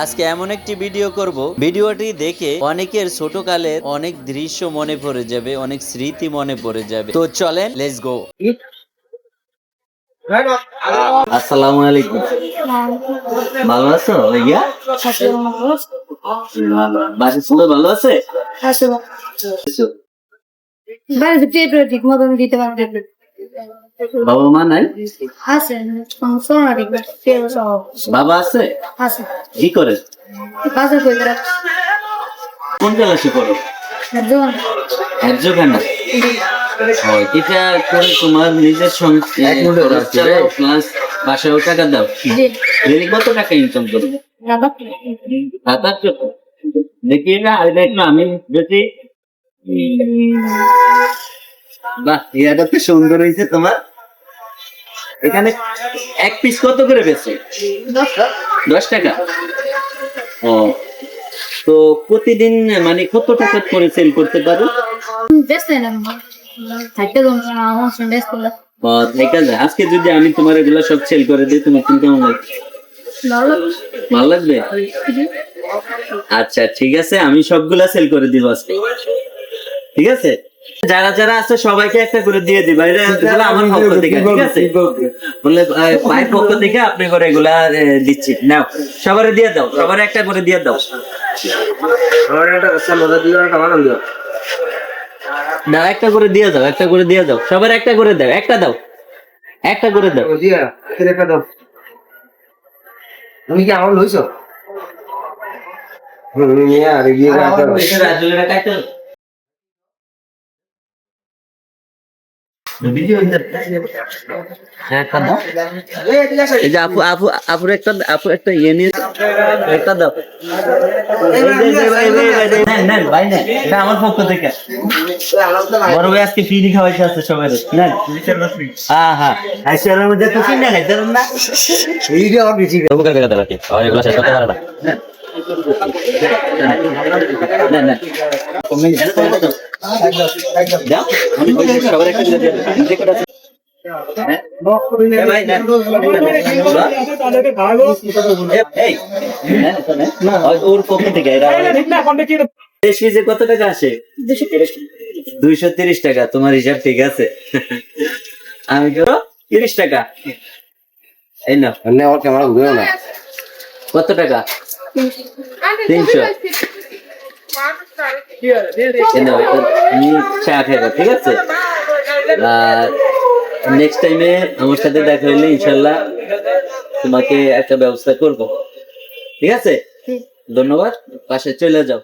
আজকে এমন একটি ভিডিও করব। ভিডিওটি দেখে অনেকের ছোটকালের অনেক দৃশ্য মনে পড়ে যাবে, অনেক স্মৃতি মনে পড়ে যাবে। তো চলেন লেটস গো আসসালামু আলাইকুম। ভালো আছো ভাইয়া? ভালো আছে? ঠিক মতন দিতে পারবে বাবা মা নাই আছে বাবা আছে? আছে কি করে? বাজার করে কোন ক্লাসে পড়ো? একজন একজোখানা হয় এটা করে তোমার নিজের প্লাস বাসায়ও টাকা দাও। ডেলি কত টাকা ইনকাম করো? রাখা সাত আট দেখি না আমি যদি বাহ এটা তো সুন্দর হয়েছে তোমার। এখানে এক পিস কত করে বেছে দশ টাকা। ও তো প্রতিদিন মানে কত টাকা করে সেল করতে পারো? আমার আজকে যদি আমি তোমার এগুলো সব সেল করে দিই তোমার কিন্তু ভালো ভালো লাগবে? আচ্ছা ঠিক আছে। আমি সবগুলা সেল করে দিব আজকে। ঠিক আছে? যারা যারা আছে সবাইকে একটা করে দিয়ে দিবা। এটা এগুলো আমার পক্ষ থেকে ঠিক আছে? বলে পায়ের পক্ষ থেকে আপনি করে এগুলা দিচ্ছি। নাও সবার দিয়ে দাও সবার একটা করে দিয়ে দাও। দাও একটা আছে মজা দিয়ে একটা আনন্দ না একটা করে দিয়ে দাও একটা করে দিয়ে দাও। সবার একটা করে দাও একটা দাও একটা করে দাও। একটা দাও। তুমি কি আমার লইছ রাজুলের কাছে এই যে আপু আপু আপুর একটা আপু একটা ইয়ে নিয়ে একটা দাও। ভাই, আমার পক্ষ থেকে। বড় ভাই আজকে ফ্রি খাওয়াইতে আছে সবাই। নেন। হ্যাঁ হ্যাঁ। আইসিআরের মধ্যে তো না। আমার বেশি ওর থেকে দেশি যে কত টাকা আসে দুইশো তিরিশ টাকা তোমার হিসাব ঠিক আছে আমি তিরিশ টাকা এই না ওর ক্যামেরা ঘুরেও না কত টাকা? তিনশো। চা খেয়ে ঠিক আছে? আর নেক্সট টাইমে আমার সাথে দেখা হইলে ইনশাল্লাহ তোমাকে একটা ব্যবস্থা করব। ঠিক আছে? ধন্যবাদ পাশে চলে যাও।